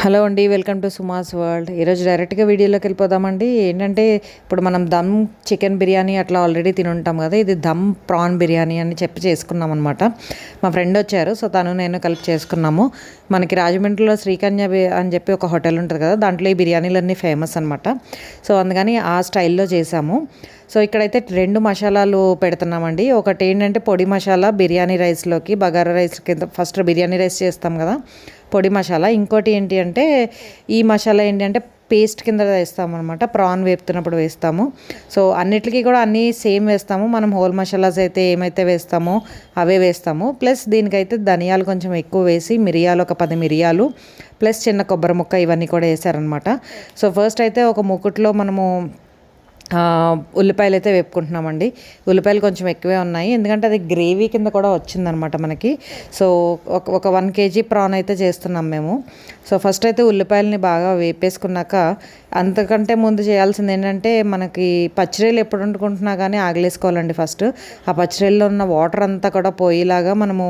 Hello అండి welcome to Suma's world. ఈరోజు డైరెక్ట్గా వీడియోలోకి వెళ్ళిపోదామండి. ఏంటంటే ఇప్పుడు మనం దమ్ చికెన్ బిర్యానీ అట్లా ఆల్రెడీ తిని ఉంటాం కదా ఇది దమ్ ప్రాన్ బిర్యానీ అని చెప్పి చేసుకున్నాం అనమాట మా ఫ్రెండ్ వచ్చారు సో తను నేను కలిపి చేసుకున్నాము. మనకి రాజమండ్రిలో శ్రీకన్య బి- అని చెప్పి ఒక హోటల్ ఉంటుంది కదా దాంట్లో ఈ బిర్యానీలన్నీ ఫేమస్ అనమాట సో అందుకని ఆ స్టైల్లో చేసాము. సో ఇక్కడైతే రెండు మసాలాలు పెడుతున్నామండి. ఒకటి ఏంటంటే పొడి మసాలా బిర్యానీ రైస్లోకి బగారా రైస్ కింద ఫస్ట్ బిర్యానీ రైస్ చేస్తాం కదా పొడి మసాలా. ఇంకోటి ఏంటి అంటే ఈ మసాలా ఏంటి అంటే పేస్ట్ కింద వేస్తామన్నమాట. అనమాట ప్రాన్ వేపుతున్నప్పుడు వేస్తాము. సో అన్నిటికీ కూడా అన్నీ సేమ్ వేస్తాము. మనం హోల్ మసాలాస్ అయితే ఏమైతే వేస్తామో అవే వేస్తాము. ప్లస్ దీనికైతే ధనియాలు కొంచెం ఎక్కువ వేసి మిరియాలు ఒక పది మిరియాలు ప్లస్ చిన్న కొబ్బరి ముక్క ఇవన్నీ కూడా వేసారనమాట సో ఫస్ట్ అయితే ఒక ముకుట్లో మనము ఉల్లిపాయలు అయితే వేపుకుంటున్నామండి. ఉల్లిపాయలు కొంచెం ఎక్కువే ఉన్నాయి. ఎందుకంటే అది గ్రేవీ కింద కూడా వచ్చిందనమాట మనకి. సో ఒక ఒక వన్ కేజీ ప్రాన్ అయితే చేస్తున్నాం మేము. సో ఫస్ట్ అయితే ఉల్లిపాయలని బాగా వేపేసుకున్నాక అంతకంటే ముందు చేయాల్సింది ఏంటంటే మనకి పచ్చిరేలు ఎప్పుడు వండుకుంటున్నా కానీ ఆగలేసుకోవాలండి ఫస్ట్. ఆ పచ్చిరేల్లో ఉన్న వాటర్ అంతా కూడా పోయేలాగా మనము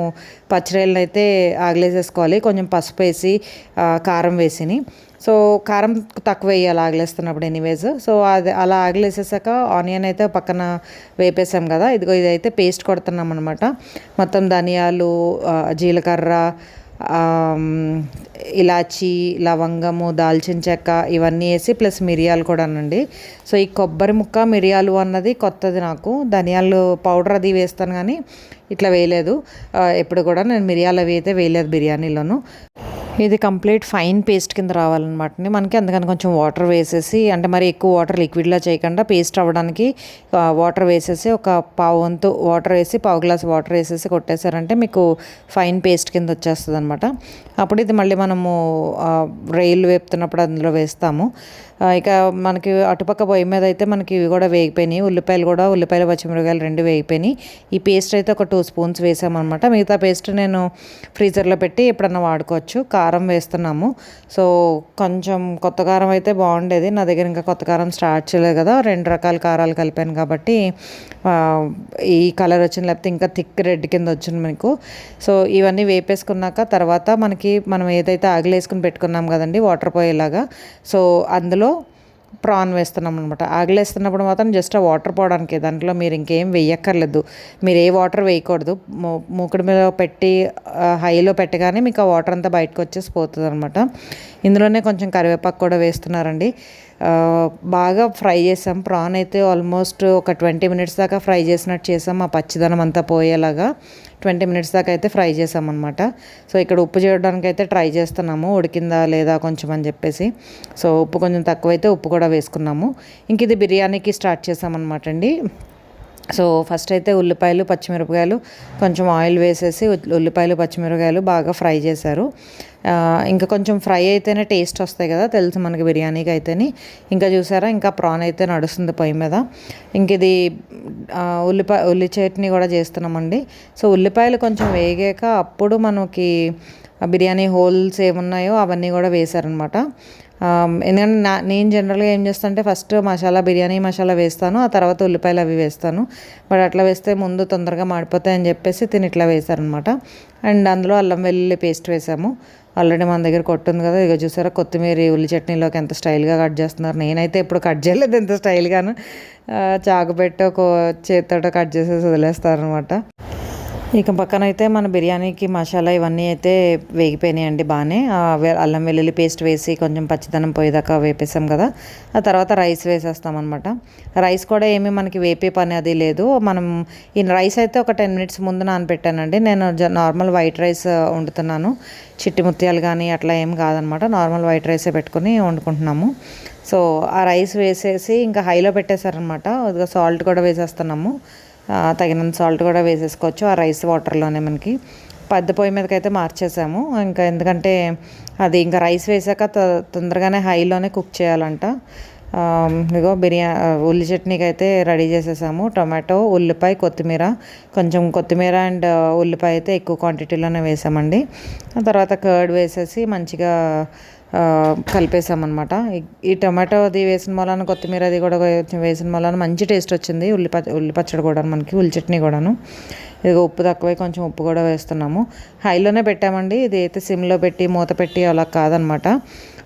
పచ్చిరేలను అయితే ఆగలేసేసుకోవాలి. కొంచెం పసుపు వేసి కారం వేసిని. సో కారం తక్కువ వేయాలి ఆగలేస్తున్నప్పుడు ఎనీవేజ్ సో అది అలా ఆగలేసేసాక ఆనియన్ అయితే పక్కన వేపేసాం కదా ఇదిగో ఇదైతే పేస్ట్ కొడుతున్నాం అనమాట మొత్తం ధనియాలు జీలకర్ర ఇలాచి లవంగము దాల్చిన చెక్క ఇవన్నీ వేసి ప్లస్ మిరియాలు కూడా అనండి. సో ఈ కొబ్బరి ముక్క మిరియాలు అన్నది కొత్తది నాకు. ధనియాలు పౌడర్ అది వేస్తాను కానీ ఇట్లా వేయలేదు. ఎప్పుడు కూడా నేను మిరియాలు అవి అయితే వేయలేదు బిర్యానీలోను. ఇది కంప్లీట్ ఫైన్ పేస్ట్ కింద రావాలన్నమాట మనకి అందుకని కొంచెం వాటర్ వేసేసి అంటే మరి ఎక్కువ వాటర్ లిక్విడ్లా చేయకుండా పేస్ట్ అవ్వడానికి వాటర్ వేసేసి ఒక పావు వంతు వాటర్ వేసి పావు గ్లాస్ వాటర్ వేసేసి కొట్టేశారంటే మీకు ఫైన్ పేస్ట్ కింద వచ్చేస్తుంది అనమాట అప్పుడు ఇది మళ్ళీ మనము రైలు వేపుతున్నప్పుడు అందులో వేస్తాము. ఇక మనకి అటుపక్క పొయ్యి మీద అయితే మనకి ఇవి కూడా వేగిపోయినాయి. ఉల్లిపాయలు కూడా ఉల్లిపాయలు పచ్చిమిరకాయలు రెండు వేగిపోయినాయి. ఈ పేస్ట్ అయితే ఒక టూ స్పూన్స్ వేసామన్నమాట. మిగతా పేస్ట్ నేను ఫ్రీజర్లో పెట్టి ఎప్పుడన్నా వాడుకోవచ్చు. కారం వేస్తున్నాము. సో కొంచెం కొత్త కారం అయితే బాగుండేది. నా దగ్గర ఇంకా కొత్త కారం స్టార్ట్ చేయలేదు కదా. రెండు రకాల కారాలు కలిపాను కాబట్టి ఈ కలర్ వచ్చింది. లేకపోతే ఇంకా థిక్ రెడ్ కింద వచ్చింది మీకు. సో ఇవన్నీ వేపేసుకున్నాక తర్వాత మనకి మనం ఏదైతే ఆగిలేసుకుని పెట్టుకున్నాం కదండి వాటర్ పోయేలాగా. సో అందులో ప్రాన్ వేస్తున్నాం అనమాట ఆగలేస్తున్నప్పుడు మాత్రం జస్ట్ ఆ వాటర్ పోవడానికి దాంట్లో మీరు ఇంకేం వేయక్కర్లేదు. మీరు ఏ వాటర్ వేయకూడదు. మూ- మీద పెట్టి హైలో పెట్టగానే మీకు ఆ వాటర్ అంతా బయటకు వచ్చేసి పోతుంది అనమాట ఇందులోనే కొంచెం కరివేపాకు కూడా వేస్తున్నారండి. బాగా ఫ్రై చేసాం. ప్రాన్ అయితే ఆల్మోస్ట్ ఒక ట్వంటీ మినిట్స్ దాకా ఫ్రై చేసినట్టు చేసాం. ఆ పచ్చిదనం అంతా పోయేలాగా ట్వంటీ మినిట్స్ దాకా అయితే ఫ్రై చేసామన్నమాట. సో ఇక్కడ ఉప్పు చేయడానికి అయితే ట్రై చేస్తున్నాము. ఉడికిందా లేదా కొంచెం అని చెప్పేసి. సో ఉప్పు కొంచెం తక్కువైతే ఉప్పు కూడా వేసుకున్నాము. ఇంక ఇది బిర్యానీకి స్టార్ట్ చేసామన్నమాట అండి. సో ఫస్ట్ అయితే ఉల్లిపాయలు పచ్చిమిరపకాయలు కొంచెం ఆయిల్ వేసేసి ఉల్లిపాయలు పచ్చిమిరపకాయలు బాగా ఫ్రై చేశారు. ఇంకా కొంచెం ఫ్రై అయితేనే టేస్ట్ వస్తాయి కదా తెలుసు మనకి బిర్యానీకి అయితేని. ఇంకా చూసారా ఇంకా ప్రాన్ అయితే నడుస్తుంది పొయ్యి మీద. ఇంక ఇది ఉల్లిపాయ ఉల్లి చట్నీ కూడా చేస్తున్నామండి. సో ఉల్లిపాయలు కొంచెం వేగాక అప్పుడు మనకి బిర్యానీ హోల్స్ ఏమున్నాయో అవన్నీ కూడా వేశారనమాట. ఎందుకంటే నా నేను జనరల్గా ఏం చేస్తానంటే ఫస్ట్ మసాలా బిర్యానీ మసాలా వేస్తాను ఆ తర్వాత ఉల్లిపాయలు అవి వేస్తాను. బట్ అట్లా వేస్తే ముందు తొందరగా మాడిపోతాయని చెప్పేసి తిని ఇట్లా వేశారనమాట. అండ్ అందులో అల్లం వెల్లుల్లి పేస్ట్ వేసాము. ఆల్రెడీ మన దగ్గర కొట్టుంది కదా ఇక చూసారా కొత్తిమీర ఉల్లి చట్నీలోకి ఎంత స్టైల్గా కట్ చేస్తున్నారు. నేనైతే ఇప్పుడు కట్ చేయలేదు ఎంత స్టైల్గాను చాకు పెట్టో ఒక చేతితో కట్ చేసేసి వదిలేస్తారనమాట. ఇక పక్కన అయితే మన బిర్యానీకి మసాలా ఇవన్నీ అయితే వేగిపోయినాయండి బాగానే. అల్లం వెల్లుల్లి పేస్ట్ వేసి కొంచెం పచ్చిదనం పోయేదాకా వేపేసాం కదా. ఆ తర్వాత రైస్ వేసేస్తాం అనమాట రైస్ కూడా ఏమీ మనకి వేపే పని అది లేదు. మనం ఈ రైస్ అయితే ఒక టెన్ మినిట్స్ ముందు నానబెట్టానండి నేను జ- నార్మల్ వైట్ రైస్ వండుతున్నాను. చిట్టి ముత్యాలు కానీ అట్లా ఏం కాదనమాట నార్మల్ వైట్ రైసే పెట్టుకుని వండుకుంటున్నాము. సో ఆ రైస్ వేసేసి ఇంకా హైలో పెట్టేశారనమాట సాల్ట్ కూడా వేసేస్తున్నాము. తగినంత సాల్ట్ కూడా వేసేసుకోవచ్చు. ఆ రైస్ వాటర్లోనే మనకి. పెద్ద పొయ్యి మీదకి అయితే మార్చేసాము. ఇంకా ఎందుకంటే అది ఇంకా రైస్ వేసాక తొ- తొందరగానే హైలోనే కుక్ చేయాలంట. ఇదిగో బిర్యానీ బిర్యా ఉల్లి చట్నీకి అయితే రెడీ చేసేసాము. టొమాటో ఉల్లిపాయ కొత్తిమీర. కొంచెం కొత్తిమీర అండ్ ఉల్లిపాయ అయితే ఎక్కువ క్వాంటిటీలోనే వేసామండి. ఆ తర్వాత కర్డ్ వేసేసి మంచిగా కలిపేసామన్నమాట ఈ- టమాటో అది వేసిన మూలాన కొత్తిమీర అది కూడా వేసిన మూలాన మంచి టేస్ట్ వచ్చింది. ఉల్లి ఉల్లి పచ్చడి కూడా మనకి ఉల్లి చట్నీ కూడాను. ఇదిగో ఉప్పు తక్కువై కొంచెం ఉప్పు కూడా వేస్తున్నాము. హైలోనే పెట్టామండి. ఇది అయితే సిమ్లో పెట్టి మూత పెట్టి అలా కాదనమాట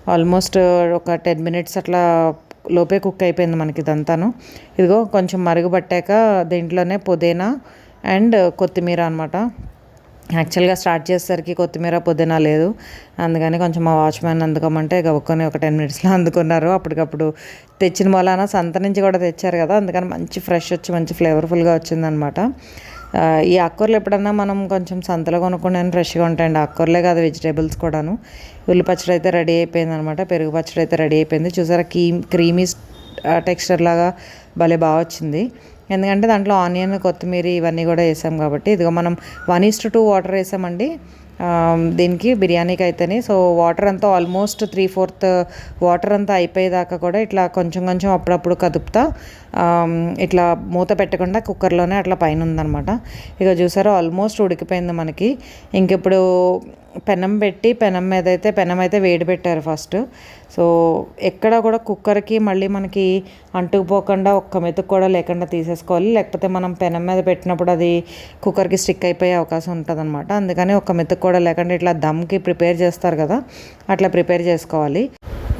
ఆల్మోస్ట్ ఒక టెన్ మినిట్స్ అట్లా లోపే కుక్ అయిపోయింది మనకి ఇదంతాను. ఇదిగో కొంచెం మరుగుపట్టాక దీంట్లోనే పుదీనా అండ్ కొత్తిమీర అనమాట యాక్చువల్గా స్టార్ట్ చేసేసరికి కొత్తిమీర పుదీనా లేదు. అందుకని కొంచెం మా వాచ్మ్యాన్ అందుకోమంటే గబుక్కొని ఒక టెన్ మినిట్స్లో అందుకున్నారు. అప్పటికప్పుడు తెచ్చిన మొలాన సంత నుంచి కూడా తెచ్చారు కదా అందుకని మంచి ఫ్రెష్ వచ్చి మంచి ఫ్లేవర్ఫుల్గా వచ్చిందనమాట. ఈ ఆకుకూరలు ఎప్పుడన్నా మనం కొంచెం సంతలో కొనుక్కుంటే ఫ్రెష్గా ఉంటాయండి. ఆకుకూరలే కాదు వెజిటేబుల్స్ కూడాను. ఉల్లి పచ్చడి అయితే రెడీ అయిపోయింది అనమాట పెరుగు పచ్చడి అయితే రెడీ అయిపోయింది. చూసారా క్రీమ్ క్రీమీ టెక్స్చర్ లాగా భలే బాగా వచ్చింది. ఎందుకంటే దాంట్లో ఆనియన్ కొత్తిమీర ఇవన్నీ కూడా వేసాం కాబట్టి. ఇదిగో మనం వన్ ఈస్ట్ టూ వాటర్ వేసామండి. దీనికి బిర్యానీకి అయితేనే సో వాటర్ అంతా ఆల్మోస్ట్ త్రీ ఫోర్త్ వాటర్ అంతా అయిపోయేదాకా కూడా ఇట్లా కొంచెం కొంచెం అప్పుడప్పుడు కదుపుతా. ఇట్లా మూత పెట్టకుండా కుక్కర్లోనే అట్లా పైన ఉందన్నమాట. ఇక చూసారా ఆల్మోస్ట్ ఉడికిపోయింది మనకి. ఇంకిప్పుడు పెనం పెట్టి పెనం మీద అయితే పెనం అయితే వేడి పెట్టారు ఫస్ట్. సో ఎక్కడ కూడా కుక్కర్కి మళ్ళీ మనకి అంటుకుపోకుండా ఒక్క మెతుకు కూడా లేకుండా తీసేసుకోవాలి. లేకపోతే మనం పెనం మీద పెట్టినప్పుడు అది కుక్కర్కి స్టిక్ అయిపోయే అవకాశం ఉంటుంది అనమాట అందుకని ఒక్క మెతుకు కూడా లేకుండా ఇట్లా దమ్కి ప్రిపేర్ చేస్తారు కదా అట్లా ప్రిపేర్ చేసుకోవాలి.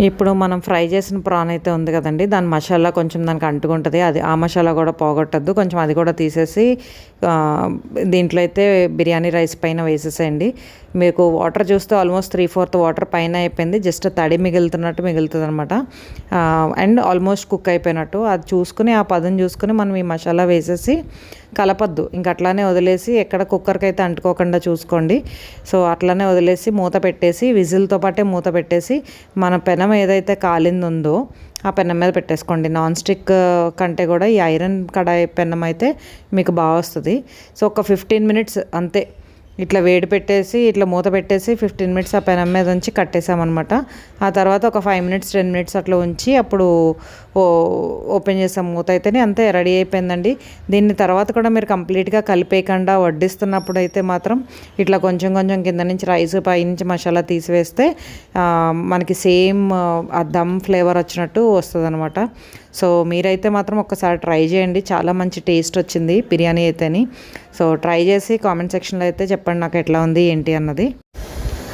ఇప్పుడు మనం ఫ్రై చేసిన ప్రాన్ అయితే ఉంది కదండి. దాని మసాలా కొంచెం దానికి అంటుకుంటుంది. అది ఆ మసాలా కూడా పోగొట్టద్దు. కొంచెం అది కూడా తీసేసి దీంట్లో అయితే బిర్యానీ రైస్ పైన వేసేసేయండి. మీకు వాటర్ చూస్తే ఆల్మోస్ట్ త్రీ ఫోర్త్ వాటర్ పైన అయిపోయింది. జస్ట్ తడి మిగులుతున్నట్టు మిగులుతుంది అనమాట అండ్ ఆల్మోస్ట్ కుక్ అయిపోయినట్టు. అది చూసుకుని ఆ పదం చూసుకుని మనం ఈ మసాలా వేసేసి కలపద్దు. ఇంక అట్లానే వదిలేసి ఎక్కడ కుక్కర్కి అయితే అంటుకోకుండా చూసుకోండి. సో అట్లానే వదిలేసి మూత పెట్టేసి విజిల్తో పాటే మూత పెట్టేసి మన పెనం ఏదైతే కాలింది ఉందో ఆ పెనం మీద పెట్టేసుకోండి. నాన్ స్టిక్ కంటే కూడా ఈ ఐరన్ కడాయి పెనం అయితే మీకు బాగా వస్తుంది. సో ఒక ఫిఫ్టీన్ మినిట్స్ అంతే. ఇట్లా వేడి పెట్టేసి ఇట్లా మూత పెట్టేసి ఫిఫ్టీన్ మినిట్స్ ఆ పెనం మీద ఉంచి కట్టేసామన్నమాట. ఆ తర్వాత ఒక ఫైవ్ మినిట్స్ టెన్ మినిట్స్ అట్లా ఉంచి అప్పుడు ఓపెన్ చేసాం మూత అయితేనే అంతే రెడీ అయిపోయిందండి. దీన్ని తర్వాత కూడా మీరు కంప్లీట్గా కలిపేయకుండా వడ్డిస్తున్నప్పుడు అయితే మాత్రం ఇట్లా కొంచెం కొంచెం కింద నుంచి రైస్ పై నుంచి మసాలా తీసివేస్తే మనకి సేమ్ ఆ దమ్ ఫ్లేవర్ వచ్చినట్టు వస్తుంది అనమాట సో మీరైతే మాత్రం ఒక్కసారి ట్రై చేయండి. చాలా మంచి టేస్ట్ వచ్చింది బిర్యానీ అయితేని. సో ట్రై చేసి కామెంట్ సెక్షన్లో అయితే చెప్పండి నాకు ఎట్లా ఉంది ఏంటి అన్నది.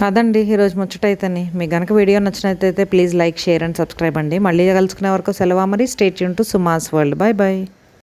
అదండి ఈరోజు ముచ్చటైతేని. మీకు గనక వీడియో నచ్చినట్లయితే please like share and subscribe అండి. మళ్ళీ కలుసుకునే వరకు సెలవు మరి stay Yoon to Suma's world. Bye bye